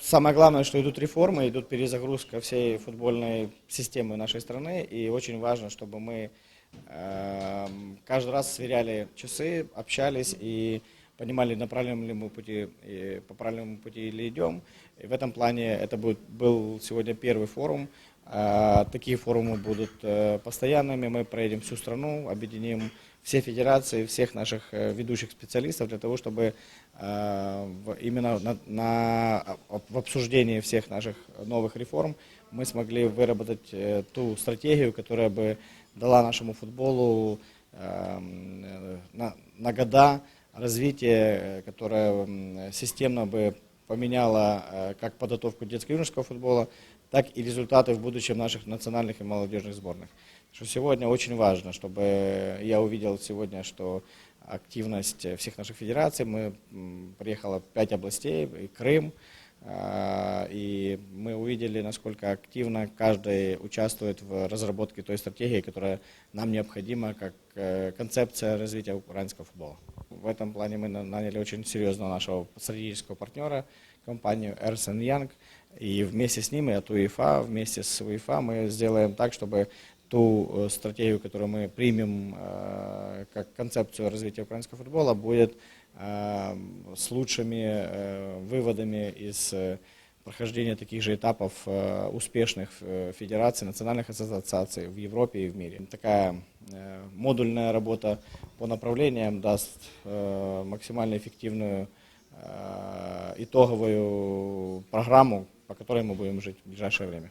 самое главное, что идут реформы, идут перезагрузка всей футбольной системы нашей страны, и очень важно, чтобы мы э, каждый раз сверяли часы, общались и понимали, на правильном ли мы пути, по правильному пути или идем. И в этом плане это будет, был сегодня первый форум. Э, Такие форумы будут э, постоянными. Мы проедем всю страну, объединим все федерации, всех наших э, ведущих специалистов для того, чтобы э, именно на, на- в обсуждении всех наших новых реформ мы смогли выработать ту стратегию, которая бы дала нашему футболу эм, на, на года развитие, которое системно бы поменяло как подготовку детско-юношеского футбола, так и результаты в будущем наших национальных и молодежных сборных. Что сегодня очень важно, чтобы я увидел сегодня, что активность всех наших федераций, мы приехало пять областей, и Крым, а, и мы увидели, насколько активно каждый участвует в разработке той стратегии, которая нам необходима как э, концепция развития украинского футбола. В этом плане мы на- наняли очень серьезного нашего стратегического партнера, компанию Эрсен Янг, и вместе с ним и от УЕФА, вместе с УЕФА мы сделаем так, чтобы ту э, стратегию, которую мы примем э, как концепцию развития украинского футбола, будет э, с лучшими выводами из прохождения таких же этапов успешных федераций, национальных ассоциаций в Европе и в мире. Такая модульная работа по направлениям даст максимально эффективную итоговую программу, по которой мы будем жить в ближайшее время.